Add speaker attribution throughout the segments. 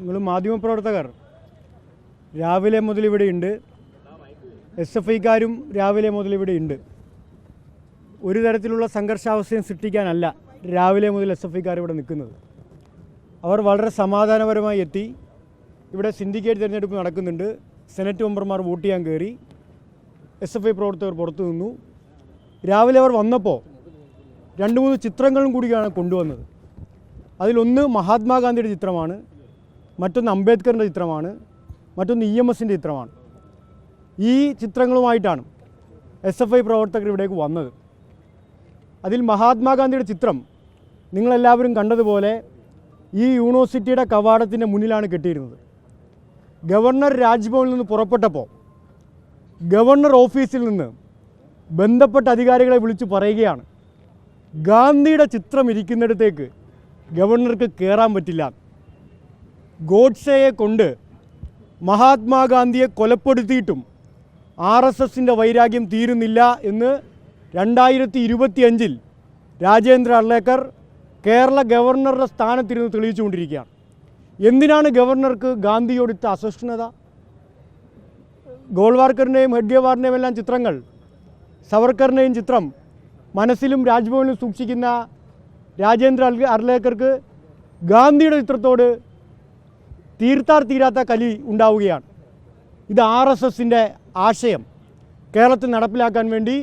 Speaker 1: നിങ്ങൾ മാധ്യമപ്രവർത്തകർ രാവിലെ മുതൽ ഇവിടെ ഉണ്ട്. എസ് എഫ് ഐക്കാരും രാവിലെ മുതൽ ഇവിടെ ഉണ്ട്. ഒരു തരത്തിലുള്ള സംഘർഷാവസ്ഥയും സൃഷ്ടിക്കാനല്ല രാവിലെ മുതൽ എസ് എഫ് ഐക്കാർ ഇവിടെ നിൽക്കുന്നത്. അവർ വളരെ സമാധാനപരമായി എത്തി. ഇവിടെ സിൻഡിക്കേറ്റ് തിരഞ്ഞെടുപ്പ് നടക്കുന്നുണ്ട്. സെനറ്റ് മെമ്പർമാർ വോട്ട് ചെയ്യാൻ കയറി. എസ് എഫ് ഐ പ്രവർത്തകർ പുറത്തു നിന്നു. രാവിലെ അവർ വന്നപ്പോൾ രണ്ട് മൂന്ന് ചിത്രങ്ങളും കൂടിയാണ് കൊണ്ടുവന്നത്. അതിലൊന്ന് മഹാത്മാഗാന്ധിയുടെ ചിത്രമാണ്. മറ്റൊന്ന് അംബേദ്കറിന്റെ ചിത്രമാണ് മറ്റൊന്ന് ഇ എം എസിന്റെ ചിത്രമാണ്. ഈ ചിത്രങ്ങളുമായിട്ടാണ് എസ് എഫ് ഐ പ്രവർത്തകർ ഇവിടേക്ക് വന്നത്. അതിൽ മഹാത്മാഗാന്ധിയുടെ ചിത്രം നിങ്ങളെല്ലാവരും കണ്ടതുപോലെ ഈ യൂണിവേഴ്സിറ്റിയുടെ കവാടത്തിന്റെ മുന്നിലാണ് കെട്ടിയിരുന്നത്. ഗവർണർ രാജ്ഭവനിൽ നിന്ന് പുറപ്പെട്ടപ്പോൾ ഗവർണർ ഓഫീസിൽ നിന്ന് ബന്ധപ്പെട്ട അധികാരികളെ വിളിച്ച് പറയുകയാണ് ഗാന്ധിയുടെ ചിത്രം ഇരിക്കുന്നിടത്തേക്ക് ഗവർണർക്ക് കയറാൻ പറ്റില്ല ഗോഡ്സെയെ കൊണ്ട് മഹാത്മാഗാന്ധിയെ കൊലപ്പെടുത്തിയിട്ടും ആർ എസ് എസിന്റെ വൈരാഗ്യം തീരുന്നില്ല എന്ന് രണ്ടായിരത്തി ഇരുപത്തിയഞ്ചിൽ രാജേന്ദ്ര അർലേക്കർ കേരള ഗവർണറുടെ സ്ഥാനത്തിരുന്ന് തെളിയിച്ചുകൊണ്ടിരിക്കുകയാണ്. എന്തിനാണ് ഗവർണർക്ക് ഗാന്ധിയോട് ഇത്ര അസഹിഷ്ണുത? ഗോൾവാർക്കറിന്റെയും ഹെഡ്ഗേവാറിന്റെയും എല്ലാം ചിത്രങ്ങൾ സവർക്കറിന്റെയും ചിത്രം മനസ്സിലും രാജ്ഭവനിലും സൂക്ഷിക്കുന്ന രാജേന്ദ്ര അർല- അർലേക്കർക്ക് ഗാന്ധിയുടെ ചിത്രത്തോട് തീർത്താർ തീരാത്ത കലി ഉണ്ടാവുകയാണ്. ഇത് ആർ എസ് എസിന്റെ ആശയം. കേരളത്തിൽ നടപ്പിലാക്കാൻ വേണ്ടി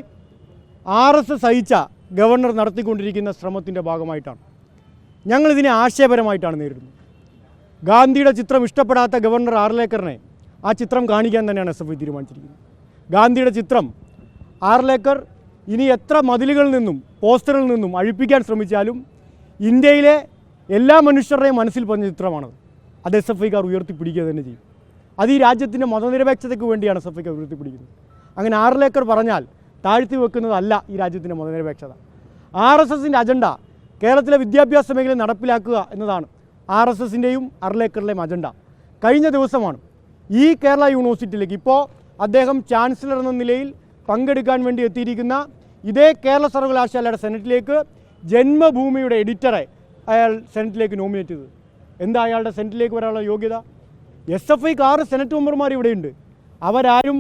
Speaker 1: ആർ എസ് എസ് അയച്ച ഗവർണർ നടത്തിക്കൊണ്ടിരിക്കുന്ന ശ്രമത്തിന്റെ ഭാഗമായിട്ടാണ്. ഞങ്ങളിതിനെ ആശയപരമായിട്ടാണ് നേരിടുന്നത്. ഗാന്ധിയുടെ ചിത്രം ഇഷ്ടപ്പെടാത്ത ഗവർണർ ആർലേക്കറിനെ ആ ചിത്രം കാണിക്കാൻ തന്നെയാണ് എസ് എഫ് ഐ തീരുമാനിച്ചിരിക്കുന്നത്. ഗാന്ധിയുടെ ചിത്രം ആർലേക്കർ ഇനി എത്ര മതിലുകളിൽ നിന്നും പോസ്റ്ററിൽ നിന്നും അഴിപ്പിക്കാൻ ശ്രമിച്ചാലും ഇന്ത്യയിലെ എല്ലാ മനുഷ്യരുടെയും മനസ്സിൽ പറഞ്ഞ ചിത്രമാണത്. അത് എസ് എഫ് ഐക്കാർ ഉയർത്തിപ്പിടിക്കുക തന്നെ ചെയ്യും. അത് ഈ രാജ്യത്തിന്റെ മതനിരപേക്ഷതയ്ക്ക് വേണ്ടിയാണ് എസ് എഫ് ഐക്കാർ ഉയർത്തിപ്പിടിക്കുന്നത്. അങ്ങനെ ആറിലേക്കർ പറഞ്ഞാൽ താഴ്ത്തി വെക്കുന്നതല്ല ഈ രാജ്യത്തിന്റെ മതനിരപേക്ഷത. ആർ എസ് എസിന്റെ അജണ്ട കേരളത്തിലെ വിദ്യാഭ്യാസ മേഖല നടപ്പിലാക്കുക എന്നതാണ് ആർ എസ് എസിന്റെയും അർലേക്കറിലെയും അജണ്ട. കഴിഞ്ഞ ദിവസമാണ് ഈ കേരള യൂണിവേഴ്സിറ്റിയിലേക്ക് ഇപ്പോൾ അദ്ദേഹം ചാൻസലർ എന്ന നിലയിൽ പങ്കെടുക്കാൻ വേണ്ടി എത്തിയിരിക്കുന്ന ഇതേ കേരള സർവകലാശാലയുടെ സെനറ്റിലേക്ക് ജന്മഭൂമിയുടെ എഡിറ്ററെ അയാൾ സെനറ്റിലേക്ക് നോമിനേറ്റ് ചെയ്തത്. എന്താ അയാളുടെ സെനറ്റിലേക്ക് വരാനുള്ള യോഗ്യത? എസ് എഫ് ഐക്ക് ആറ് സെനറ്റ് മെമ്പർമാർ ഇവിടെയുണ്ട്. അവരാരും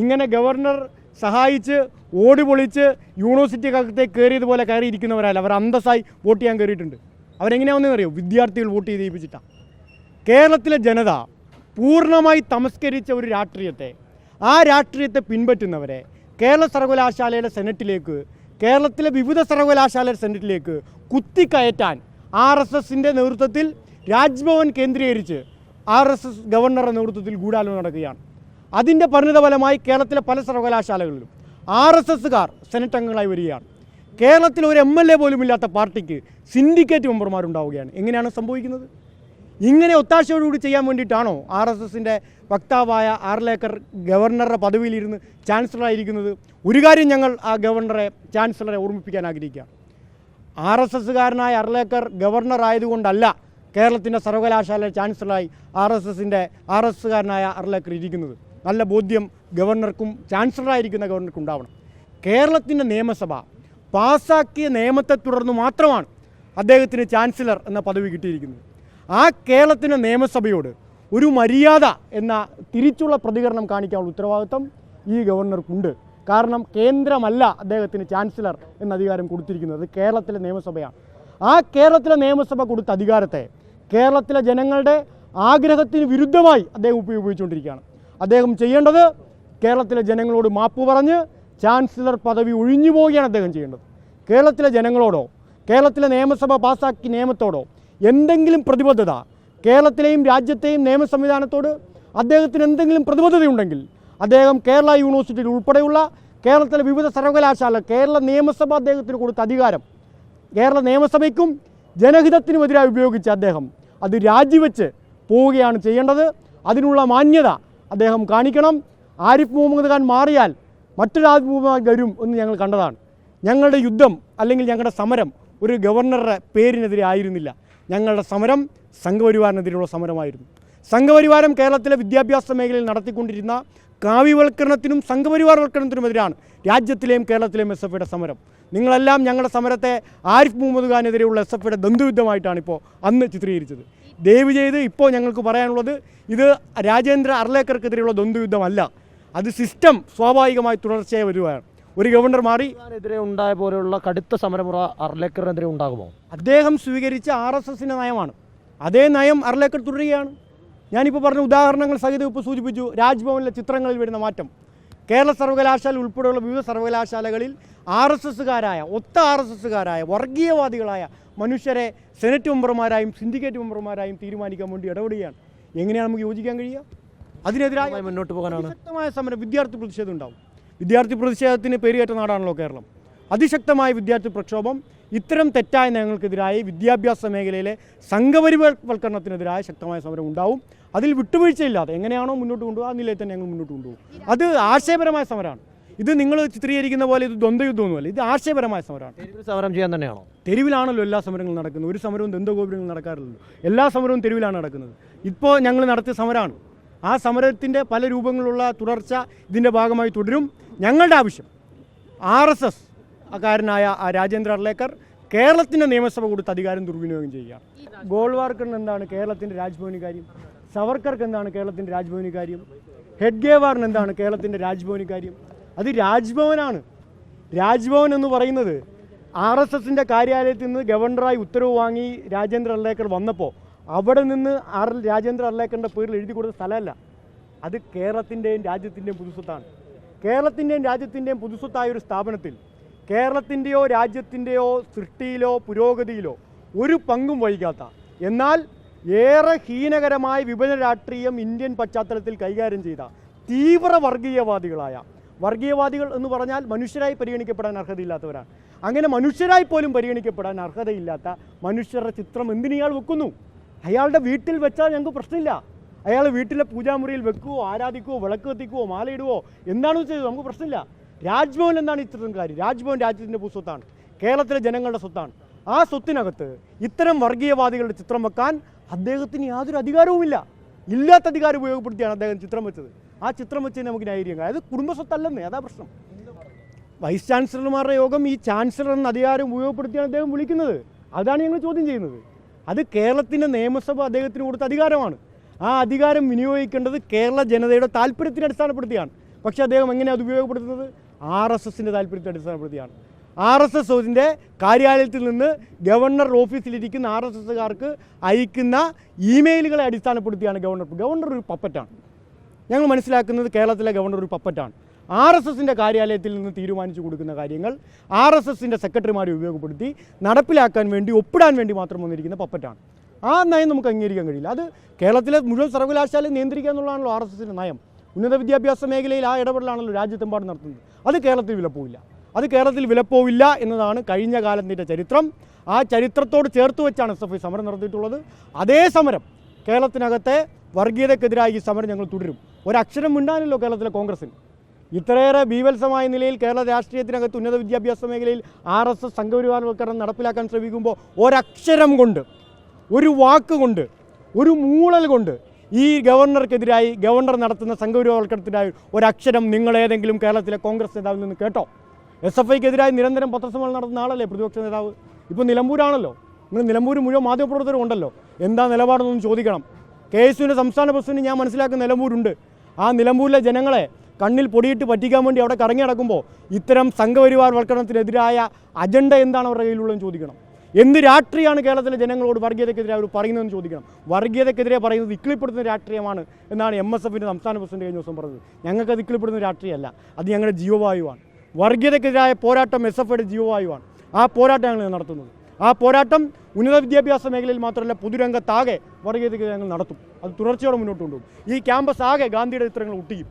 Speaker 1: ഇങ്ങനെ ഗവർണർ സഹായിച്ച് ഓടി പൊളിച്ച് യൂണിവേഴ്സിറ്റിക്കകത്തേക്ക് കയറിയതുപോലെ കയറിയിരിക്കുന്നവരല്ല. അവർ അന്തസ്സായി വോട്ട് ചെയ്യാൻ കയറിയിട്ടുണ്ട് അവരെങ്ങനെയാണെന്ന് അറിയോ? വിദ്യാർത്ഥികൾ വോട്ട് ചെയ്ത് ചെയ്യിപ്പിച്ചിട്ടാണ് കേരളത്തിലെ ജനത പൂർണമായി തമസ്കരിച്ച ഒരു രാഷ്ട്രീയത്തെ ആ രാഷ്ട്രീയത്തെ പിൻപറ്റുന്നവരെ കേരള സർവകലാശാലയുടെ സെനറ്റിലേക്ക് കേരളത്തിലെ വിവിധ സർവകലാശാലയുടെ സെനറ്റിലേക്ക് കുത്തിക്കയറ്റാൻ ആർ എസ് എസിന്റെ നേതൃത്വത്തിൽ രാജ്ഭവൻ കേന്ദ്രീകരിച്ച് ആർ എസ് എസ് ഗവർണറുടെ നേതൃത്വത്തിൽ ഗൂഢാലോചന നടക്കുകയാണ്. അതിന്റെ പരിണിതഫലമായി കേരളത്തിലെ പല സർവകലാശാലകളിലും ആർ എസ് എസ്സുകാർ സെനറ്റ് അംഗങ്ങളായി വരികയാണ്. കേരളത്തിൽ ഒരു എം എൽ എ പോലും ഇല്ലാത്ത പാർട്ടിക്ക് സിൻഡിക്കേറ്റ് മെമ്പർമാരുണ്ടാവുകയാണ്. എങ്ങനെയാണ് സംഭവിക്കുന്നത്? ഇങ്ങനെ ഒത്താശയോടുകൂടി ചെയ്യാൻ വേണ്ടിയിട്ടാണോ ആർ എസ് എസിന്റെ വക്താവായ ആർലേക്കർ ഗവർണറുടെ പദവിയിലിരുന്ന് ചാൻസലറായിരിക്കുന്നത്? ഒരു കാര്യം ഞങ്ങൾ ആ ഗവർണറെ ചാൻസലറെ ഓർമ്മിപ്പിക്കാൻ ആഗ്രഹിക്കുക ആർ എസ് എസ്സുകാരനായ അർലേക്കർ ഗവർണർ ആയതുകൊണ്ടല്ല കേരളത്തിന്റെ സർവകലാശാല ചാൻസലറായി ആർ എസ് എസിന്റെ ആർ എസ് എസ്സുകാരനായ അർലേക്കർ ഇരിക്കുന്നത്. നല്ല ബോധ്യം ഗവർണർക്കും ചാൻസലറായിരിക്കുന്ന ഗവർണർക്കും ഉണ്ടാവണം. കേരളത്തിന്റെ നിയമസഭ പാസ്സാക്കിയ നിയമത്തെ തുടർന്ന് മാത്രമാണ് അദ്ദേഹത്തിന് ചാൻസലർ എന്ന പദവി കിട്ടിയിരിക്കുന്നത്. ആ കേരളത്തിന്റെ നിയമസഭയോട് ഒരു മര്യാദ എന്ന തിരിച്ചുള്ള പ്രതികരണം കാണിക്കാനുള്ള ഉത്തരവാദിത്വം ഈ ഗവർണർക്കുണ്ട്. കാരണം കേന്ദ്രമല്ല അദ്ദേഹത്തിന് ചാൻസലർ എന്ന അധികാരം കൊടുത്തിരിക്കുന്നത്. കേരളത്തിലെ നിയമസഭയാണ്. ആ കേരളത്തിലെ നിയമസഭ കൊടുത്ത അധികാരത്തെ കേരളത്തിലെ ജനങ്ങളുടെ ആഗ്രഹത്തിന് വിരുദ്ധമായി അദ്ദേഹം ഉപയോഗിച്ചുകൊണ്ടിരിക്കുകയാണ്. അദ്ദേഹം ചെയ്യേണ്ടത് കേരളത്തിലെ ജനങ്ങളോട് മാപ്പ് പറഞ്ഞ് ചാൻസലർ പദവി ഒഴിഞ്ഞു പോവുകയാണ് അദ്ദേഹം ചെയ്യേണ്ടത്. കേരളത്തിലെ ജനങ്ങളോടോ കേരളത്തിലെ നിയമസഭ പാസാക്കി നിയമത്തോടോ എന്തെങ്കിലും പ്രതിബദ്ധത കേരളത്തിലെയും രാജ്യത്തെയും നിയമ സംവിധാനത്തോട് അദ്ദേഹത്തിന് എന്തെങ്കിലും പ്രതിബദ്ധതയുണ്ടെങ്കിൽ അദ്ദേഹം കേരള യൂണിവേഴ്സിറ്റിയിൽ ഉൾപ്പെടെയുള്ള കേരളത്തിലെ വിവിധ സർവകലാശാല കേരള നിയമസഭ അദ്ദേഹത്തിന് കൊടുത്ത അധികാരം കേരള നിയമസഭയ്ക്കും ജനഹിതത്തിനുമെതിരായി ഉപയോഗിച്ച അദ്ദേഹം അത് രാജിവെച്ച് പോവുകയാണ് ചെയ്യേണ്ടത്. അതിനുള്ള മാന്യത അദ്ദേഹം കാണിക്കണം. ആരിഫ് മുഹമ്മദ് ഖാൻ മാറിയാൽ മറ്റൊരു ആരിഫ് മുഹമ്മദ് വരും എന്ന് ഞങ്ങൾ കണ്ടതാണ്. ഞങ്ങളുടെ യുദ്ധം അല്ലെങ്കിൽ ഞങ്ങളുടെ സമരം ഒരു ഗവർണറുടെ പേരിനെതിരെ ആയിരുന്നില്ല. ഞങ്ങളുടെ സമരം സംഘപരിവാറിനെതിരെയുള്ള സമരമായിരുന്നു. സംഘപരിവാരം കേരളത്തിലെ വിദ്യാഭ്യാസ മേഖലയിൽ നടത്തിക്കൊണ്ടിരുന്ന കാവ്യവൽക്കരണത്തിനും സംഘപരിവാർവൽക്കരണത്തിനുമെതിരാണ് രാജ്യത്തിലെയും കേരളത്തിലെയും എസ് എഫ് സമരം. നിങ്ങളെല്ലാം ഞങ്ങളുടെ സമരത്തെ ആരിഫ് മുഹമ്മദ് ഖാനെതിരെയുള്ള എസ് എഫിയുടെ ബന്ധുയുദ്ധമായിട്ടാണ് ഇപ്പോൾ അന്ന് ചിത്രീകരിച്ചത്. ദയവ് ചെയ്ത് ഇപ്പോൾ ഞങ്ങൾക്ക് പറയാനുള്ളത് ഇത് രാജേന്ദ്ര അർലേക്കർക്കെതിരെയുള്ള ദ്വന്ദ്വയുദ്ധമല്ല അത് സിസ്റ്റം സ്വാഭാവികമായി തുടർച്ചയായി വരികയാണ് ഒരു ഗവർണർ മാറി
Speaker 2: എതിരെ ഉണ്ടായ പോലെയുള്ള കടുത്ത സമരമുറ അർലേക്കറിനെതിരെ ഉണ്ടാകുമോ?
Speaker 1: അദ്ദേഹം സ്വീകരിച്ച ആർ എസ് എസിന്റെ നയമാണ്. അതേ നയം അർലേക്കർ തുടരുകയാണ്. ഞാനിപ്പോൾ പറഞ്ഞ ഉദാഹരണങ്ങൾ സഹിതം ഇപ്പോൾ സൂചിപ്പിച്ചു. രാജ്ഭവനിലെ ചിത്രങ്ങളിൽ വരുന്ന മാറ്റം. കേരള സർവകലാശാല ഉൾപ്പെടെയുള്ള വിവിധ സർവകലാശാലകളിൽ ആർ എസ് എസ്സുകാരായ ഒത്ത ആർ എസ് എസ്സുകാരായ വർഗീയവാദികളായ മനുഷ്യരെ സെനറ്റ് മെമ്പർമാരായും സിൻഡിക്കേറ്റ് മെമ്പർമാരായും തീരുമാനിക്കാൻ വേണ്ടി ഇടപെടുകയാണ്. എങ്ങനെയാണ് നമുക്ക് യോജിക്കാൻ കഴിയുക? അതിനെതിരായി
Speaker 2: മുന്നോട്ട് പോകാനാണ്.
Speaker 1: ശക്തമായ സമരം വിദ്യാർത്ഥി പ്രതിഷേധം ഉണ്ടാവും. വിദ്യാർത്ഥി പ്രതിഷേധത്തിന് പേരുകേറ്റ നാടാണല്ലോ കേരളം. അതിശക്തമായ വിദ്യാർത്ഥി പ്രക്ഷോഭം ഇത്തരം തെറ്റായ നയങ്ങൾക്കെതിരായി വിദ്യാഭ്യാസ മേഖലയിലെ സംഘപരിവൽക്കരണത്തിനെതിരായ ശക്തമായ സമരം ഉണ്ടാവും. അതിൽ വിട്ടുവീഴ്ചയില്ലാതെ എങ്ങനെയാണോ മുന്നോട്ട് കൊണ്ടുപോകുക ആ നിലയിൽ തന്നെ ഞങ്ങൾ മുന്നോട്ട് കൊണ്ടുപോകും. അത് ആശയപരമായ സമരമാണ്. ഇത് നിങ്ങൾ ചിത്രീകരിക്കുന്ന പോലെ ഇത് ദ്വന്ദ്വയുദ്ധമൊന്നുമല്ല ഇത് ആശയപരമായ സമരമാണ്.
Speaker 2: സമരം ചെയ്യാൻ തന്നെയാണോ?
Speaker 1: തെരുവിലാണല്ലോ എല്ലാ സമരങ്ങളും നടക്കുന്നത്. ഒരു സമരവും ദന്തഗോപുരങ്ങളും നടക്കാറില്ലല്ലോ. എല്ലാ സമരവും തെരുവിലാണ് നടക്കുന്നത്. ഇപ്പോൾ ഞങ്ങൾ നടത്തിയ സമരമാണ്. ആ സമരത്തിന്റെ പല രൂപങ്ങളുള്ള തുടർച്ച ഇതിന്റെ ഭാഗമായി തുടരും. ഞങ്ങളുടെ ആവശ്യം ആർ എസ് എസ് കാരനായ ആ രാജേന്ദ്ര അർലേക്കർ കേരളത്തിന്റെ നിയമസഭ കൊടുത്ത് അധികാരം ദുർവിനിയോഗം ചെയ്യുകയാണ് ഗോൾവാർക്കറിന് എന്താണ് കേരളത്തിന്റെ രാജ്ഭവന് കാര്യം സവർക്കർക്ക് എന്താണ് കേരളത്തിന്റെ രാജ്ഭവന് കാര്യം? ഹെഡ്ഗേവാറിന് എന്താണ് കേരളത്തിന്റെ രാജ്ഭവന് കാര്യം? അത് രാജ്ഭവനാണ്. രാജ്ഭവൻ എന്ന് പറയുന്നത് ആർ എസ് എസിന്റെ കാര്യാലയത്തിൽ നിന്ന് ഗവർണറായി ഉത്തരവ് വാങ്ങി രാജേന്ദ്ര അർലേക്കർ വന്നപ്പോൾ അവിടെ നിന്ന് ആർ രാജേന്ദ്ര അർലേക്കറിന്റെ പേരിൽ എഴുതി കൊടുത്ത സ്ഥലമല്ല. അത് കേരളത്തിന്റെയും രാജ്യത്തിന്റെയും പുതുസ്വത്താണ്. കേരളത്തിന്റെയും രാജ്യത്തിന്റെയും പുതുസ്വത്തായ ഒരു സ്ഥാപനത്തിൽ കേരളത്തിന്റെയോ രാജ്യത്തിന്റെയോ സൃഷ്ടിയിലോ പുരോഗതിയിലോ ഒരു പങ്കും വഹിക്കാത്ത. എന്നാൽ ഏറെ ഹീനകരമായ വിഭജന രാഷ്ട്രീയം ഇന്ത്യൻ പശ്ചാത്തലത്തിൽ കൈകാര്യം ചെയ്ത തീവ്ര വർഗീയവാദികളായ വർഗീയവാദികൾ എന്ന് പറഞ്ഞാൽ മനുഷ്യരായി പരിഗണിക്കപ്പെടാൻ അർഹതയില്ലാത്തവരാണ്. അങ്ങനെ മനുഷ്യരായി പോലും പരിഗണിക്കപ്പെടാൻ അർഹതയില്ലാത്ത മനുഷ്യരുടെ ചിത്രം എന്തിന് ഇയാൾ വെക്കുന്നു? അയാളുടെ വീട്ടിൽ വെച്ചാൽ ഞങ്ങൾക്ക് പ്രശ്നമില്ല. അയാൾ വീട്ടിലെ പൂജാമുറിയിൽ വെക്കുവോ ആരാധിക്കുവോ വിളക്ക് കത്തിക്കുവോ മാലയിടുവോ എന്താണ് ചെയ്തത് നമുക്ക് പ്രശ്നമില്ല. രാജ്ഭവൻ എന്താണ് ഈ കാര്യം. രാജ്ഭവൻ രാജ്യത്തിന്റെ സ്വത്താണ്. കേരളത്തിലെ ജനങ്ങളുടെ സ്വത്താണ്. ആ സ്വത്തിനകത്ത് ഇത്തരം വർഗീയവാദികളുടെ ചിത്രം വെക്കാൻ അദ്ദേഹത്തിന് യാതൊരു അധികാരവുമില്ല. ഇല്ലാത്ത അധികാരം ഉപയോഗപ്പെടുത്തിയാണ് അദ്ദേഹം ചിത്രം വെച്ചത്. ആ ചിത്രം വെച്ച് നമുക്ക് ന്യായീകരിക്കാം. അതായത് കുടുംബസ്വത്തല്ലെന്നേ അതാ പ്രശ്നം. വൈസ് ചാൻസലർമാരുടെ യോഗം ഈ ചാൻസലർ എന്ന അധികാരം ഉപയോഗപ്പെടുത്തിയാണ് അദ്ദേഹം വിളിക്കുന്നത്. അതാണ് ഞങ്ങൾ ചോദ്യം ചെയ്യുന്നത്. അത് കേരളത്തിന്റെ നിയമസഭ അദ്ദേഹത്തിന് കൊടുത്ത അധികാരമാണ്. ആ അധികാരം വിനിയോഗിക്കേണ്ടത് കേരള ജനതയുടെ താല്പര്യത്തിന് അടിസ്ഥാനപ്പെടുത്തിയാണ്. പക്ഷേ അദ്ദേഹം എങ്ങനെയാണ് അത് ഉപയോഗപ്പെടുത്തുന്നത്? ആർ എസ് എസിന്റെ താല്പര്യത്തെ അടിസ്ഥാനപ്പെടുത്തിയാണ്. ആർ എസ് എസ് ഒതിന്റെ കാര്യാലയത്തിൽ നിന്ന് ഗവർണർ ഓഫീസിലിരിക്കുന്ന ആർ എസ് എസ്സുകാർക്ക് അയക്കുന്ന ഇമെയിലുകളെ അടിസ്ഥാനപ്പെടുത്തിയാണ് ഗവർണർ. ഗവർണർ ഒരു പപ്പറ്റാണ്. ഞങ്ങൾ മനസ്സിലാക്കുന്നത് കേരളത്തിലെ ഗവർണർ ഒരു പപ്പറ്റാണ്. ആർ എസ് എസിന്റെ കാര്യാലയത്തിൽ നിന്ന് തീരുമാനിച്ചു കൊടുക്കുന്ന കാര്യങ്ങൾ ആർ എസ് എസിന്റെ സെക്രട്ടറിമാരെ ഉപയോഗപ്പെടുത്തി നടപ്പിലാക്കാൻ വേണ്ടി ഒപ്പിടാൻ വേണ്ടി മാത്രം വന്നിരിക്കുന്ന പപ്പറ്റാണ്. ആ നയം നമുക്ക് അംഗീകരിക്കാൻ കഴിയില്ല. അത് കേരളത്തിലെ മുഴുവൻ സർവകലാശാലയും നിയന്ത്രിക്കുക എന്നുള്ളതാണല്ലോ ആർ എസ് എസിന്റെ നയം. ഉന്നത വിദ്യാഭ്യാസ മേഖലയിൽ ആ ഇടപെടലാണല്ലോ രാജ്യത്തെമ്പാടും നടത്തുന്നത്. അത് കേരളത്തിൽ വിലപ്പോവില്ല. അത് കേരളത്തിൽ വിലപ്പോവില്ല എന്നതാണ് കഴിഞ്ഞ കാലത്തിന്റെ ചരിത്രം. ആ ചരിത്രത്തോട് ചേർത്ത് വെച്ചാണ് എസ് എഫ് ഐ സമരം നടത്തിയിട്ടുള്ളത്. അതേ സമരം കേരളത്തിനകത്തെ വർഗീയതക്കെതിരായി ഈ സമരം ഞങ്ങൾ തുടരും. ഒരക്ഷരം മിണ്ടാനല്ലോ കേരളത്തിലെ കോൺഗ്രസിന് ഇത്രയേറെ ബീവത്സമായ നിലയിൽ കേരള രാഷ്ട്രീയത്തിനകത്ത് ഉന്നത വിദ്യാഭ്യാസ മേഖലയിൽ ആർ എസ് എസ് സംഘപരിവാരവൽക്കരണം നടപ്പിലാക്കാൻ ശ്രമിക്കുമ്പോൾ ഒരക്ഷരം കൊണ്ട് ഒരു വാക്ക് കൊണ്ട് ഒരു മൂളൽ കൊണ്ട് ഈ ഗവർണർക്കെതിരായി ഗവർണർ നടത്തുന്ന സംഘപരിവാരവൽക്കരണത്തിനായി ഒരക്ഷരം നിങ്ങളേതെങ്കിലും കേരളത്തിലെ കോൺഗ്രസ് നേതാവിൽ നിന്ന് കേട്ടോ? എസ് എഫ് ഐക്കെതിരായി നിരന്തരം പത്രസമ്മേളനം നടത്തുന്ന ആളല്ലേ പ്രതിപക്ഷ നേതാവ്? ഇപ്പോൾ നിലമ്പൂരാണല്ലോ. നിങ്ങൾ നിലമ്പൂർ മുഴുവൻ മാധ്യമപ്രവർത്തകരും ഉണ്ടല്ലോ. എന്താ നിലപാടെന്നൊന്ന് ചോദിക്കണം. കെ എസ് യുവിന്റെ സംസ്ഥാന പ്രസിഡന്റ് ഞാൻ മനസ്സിലാക്കുന്ന നിലമ്പൂരുണ്ട്. ആ നിലമ്പൂരിലെ ജനങ്ങളെ കണ്ണിൽ പൊടിയിട്ട് പറ്റിക്കാൻ വേണ്ടി അവിടെ കറങ്ങി നടക്കുമ്പോൾ ഇത്തരം സംഘപരിവാർ വൽക്കരണത്തിനെതിരായ അജണ്ട എന്താണ് അവരുടെ കയ്യിലുള്ളതെന്ന് ചോദിക്കണം. എന്ത് രാഷ്ട്രീയമാണ് കേരളത്തിലെ ജനങ്ങളോട് വർഗീയതയ്ക്കെതിരെ അവർ പറയുന്നതെന്ന് ചോദിക്കണം. വർഗീയതയ്ക്കെതിരെ പറയുന്നത് ഇക്കിളിപ്പെടുത്തുന്ന രാഷ്ട്രീയമാണ് എന്നാണ് എം എസ് എഫിന്റെ സംസ്ഥാന പ്രസിഡന്റ് കഴിഞ്ഞ ദിവസം പറഞ്ഞത്. ഞങ്ങൾക്ക് ഇക്കിളിപ്പെടുന്ന രാഷ്ട്രീയമല്ല. അത് ഞങ്ങളുടെ ജീവവായുവാണ്. വർഗീയതയ്ക്കെതിരായ പോരാട്ടം എസ് എഫ് ഐയുടെ ജീവവായുവാണ്. ആ പോരാട്ടം ഞങ്ങൾ നടത്തുന്നത്. ആ പോരാട്ടം ഉന്നത വിദ്യാഭ്യാസ മേഖലയിൽ മാത്രമല്ല പൊതുരംഗത്താകെ വർഗീയതയ്ക്കെതിരെ ഞങ്ങൾ നടത്തും. അത് തുടർച്ചയോടെ മുന്നോട്ട് കൊണ്ടുപോകും. ഈ ക്യാമ്പസ് ആകെ ഗാന്ധിയുടെ ചിത്രങ്ങൾ ഒട്ടിക്കും.